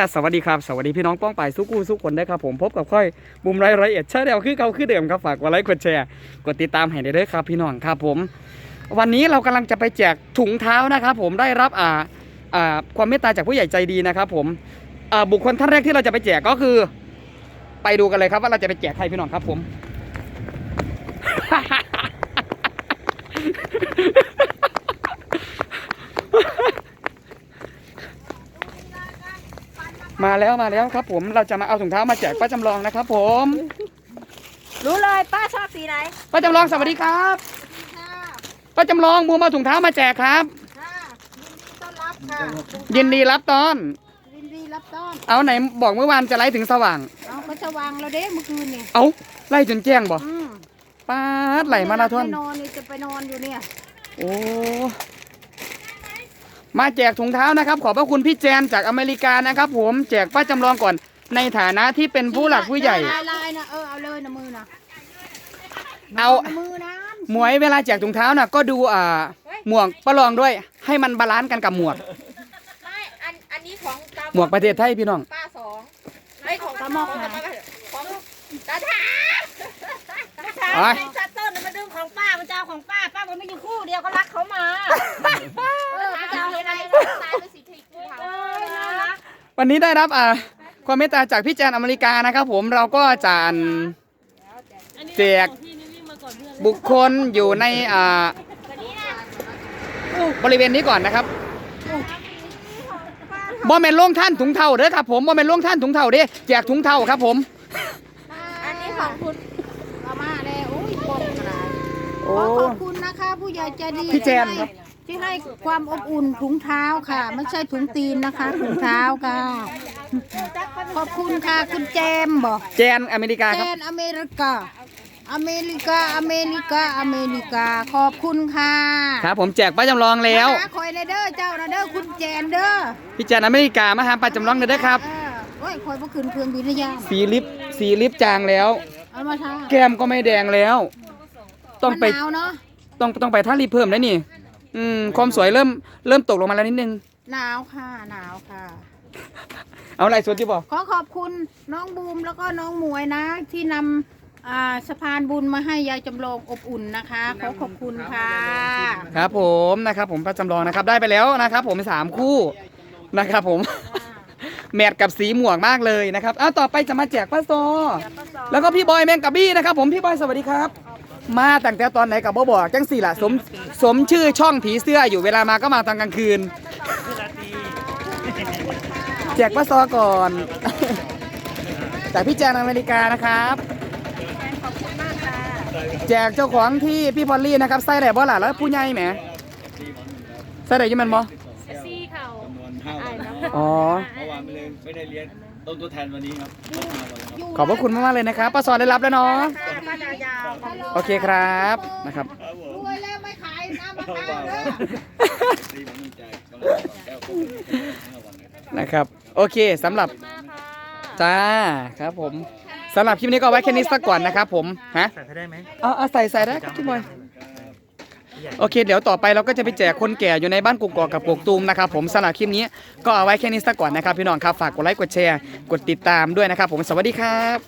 จ้าสวัสดีครับ สวัสดีพี่น้องป้องไปายสุกู้สุกคนได้ครับผมพบกับค่อยมุมไรายละเอียดชาแนลคือเก่าคือเดิมครับฝากกดไลค์กดแชร์กดติดตามให้ได้เลยครับพี่น้องครับผม วันนี้เรากำลังจะไปแจกถุงเท้านะครับผมได้รับอ่าอ่าความเมตตาจากผู้ใหญ่ใจดีนะครับผมอ่าบุคคลท่านแรกที่เราจะไปแจกก็คือ ไปดูกันเลยครับว่าเราจะไปแจกใครพี่น้องครับผม มาแล้วมาแล้วครับ ผมเราจะมาเอาถุงเท้ามาแจกป้าจำลองนะครับ ผมรู้เลยป้าชอบสีไหนป้าจำลองสวัสดีครับค่ะป้าจำลองมูมาเอาถุงเท้ามาแจกครับ ค่ะยินดีต้อนรับค่ะยินดีรับตอน ยินดีรับต้อนเอาไหนบอกเมื่อวานจะไล่ถึงสว่าง เอาก็จะวางเราเด้เมื่อคืนนี่เอาไล่จนแจ้งบ่อืมป้าดไหลมาราธอนไม่นอนนี่จะไปนอนอยู่เนี่ย โอ้ มาแจกถุงเท้านะครับ ขอบพระคุณพี่แจนจากอเมริกานะครับ ผมแจกป้าจำลองก่อนในฐานะที่เป็นผู้หลักผู้ใหญ่ ลายลายๆนะเออเอาเลยนะมือนะเอามือนะหมวยเวลาแจกถุงเท้าน่ะก็ดูอ่าหมวกป้าลองด้วย ให้มันบาลานซ์กันกับหมวกไม่อันอันนี้ของตาหมวกประเทศไทยพี่น้องป้าสองไอ้ของตะมอกของนะของตาถาโอ้ยไอ้ชัตเตอร์น่ะมา วันนี้ได้รับอ่าความเมตตาจากพี่แจนอเมริกานะครับผมเราก็จะแจกบุคคลอยู่ในอ่าบริเวณนี้ก่อนนะครับบอมเมนล่วงท่านถุงเท่าเด้อครับผมบอมเมนล่วงท่านถุงเท่าเด้แจกถุงเท่าครับผมอันนี้ของคุณเอามาแล้วโอ้ยปองกระดาษโอ้ขอขอบคุณนะคะ ผู้ใหญ่ใจดีพี่แจนครับ ที่ให้ความอบอุ่นถุงเท้าค่ะ ไม่ใช่ถุงตีนนะคะ ถุงเท้าค่ะ ขอบคุณค่ะคุณแจมบอกแจนอเมริกาแจครับ นอเมริกา อเมริกา อเมริกา อเมริกา ขอบคุณค่ะครับผมแจกป้าจำลองแล้ว มาหาคอยในเด้อเจ้านะเด้อคุณแจนเด้อพี่แจนอเมริกามาหาป้าจำลองเด้อครับ เออโอ้ยคอยเมื่อคืนเครื่องบินระยะสีลิปสีลิปจางแล้ว เอามาทาแก้มก็ไม่แดงแล้ว ต้องไป มันหนาวเนาะ ต้องต้องไปท่ารีบเพิ่มแล้วนี่ อืมความสวยเริ่มเริ่มตกลงมาแล้วนิดนึง หนาวค่ะหนาวค่ะ เอาอะไรสดที่บอก ขอขอบคุณน้องบูมแล้วก็น้องหมวยนะ ที่นำอ่าสะพานบุญมาให้ยายจำลองอบอุ่นนะคะ ขอขอบคุณค่ะครับผมนะครับผมพระจำลองนะครับได้ไปแล้วนะครับ ผมสามคู่นะครับผม แมทกับสีหมวกมากเลยนะครับอ้าวต่อไปจะมาแจกป้าซอแล้วก็พี่บอยแมงกะบี้นะครับ ผมพี่บอยสวัสดีครับ มาตั้งแต่ตอนไหนกับบ่บอกจังสี่ล่ะสมสมชื่อช่องผีเสื้ออยู่เวลามาก็มาตอนกลางคืนแจกป้าซอก่อน จากพี่แจนอเมริกานะครับแจกเจ้าของที่พี่พอลลี่นะครับไส้แหล่บ่ล่ะแล้วผู้ใหญ่แหมไส้แหล่ยังมันบ่ ซี่เขา จำนวนห้า อ่าวันนอ๋อ เมื่อวานไม่เลยไม่ได้เรียนต้องตัวแทนวันนี้ครับต้องมาก่อนเลยครับขอบพระคุณมากๆเลยนะครับป้าซอนได้รับแล้วเนาะ ป้าดายาวของโอเคครับนะครับ ครับผมรวยแล้วไม่ขายน้ำมะเอาพร้าวว่าเด้อดีมันมีใจกำลังแก้วผมห้าวันนะครับ นะครับ โอเคสำหรับจ้าครับผมสำหรับคลิปนี้ก็เอาไว้แค่นี้สักก่อนนะครับผมฮะใส่ได้ไหมเอาเอาใส่ใส่ได้ครับพี่บอย โอเค เดี๋ยวต่อไปเราก็จะไปแจกคนแก่อยู่ในบ้านกุกกอกกับกกตูมนะครับผมสำหรับคลิปนี้ก็เอาไว้แค่นี้สักก่อนนะครับพี่น้องครับฝากกดไลค์กดแชร์ กดติดตามด้วยนะครับผมสวัสดีครับ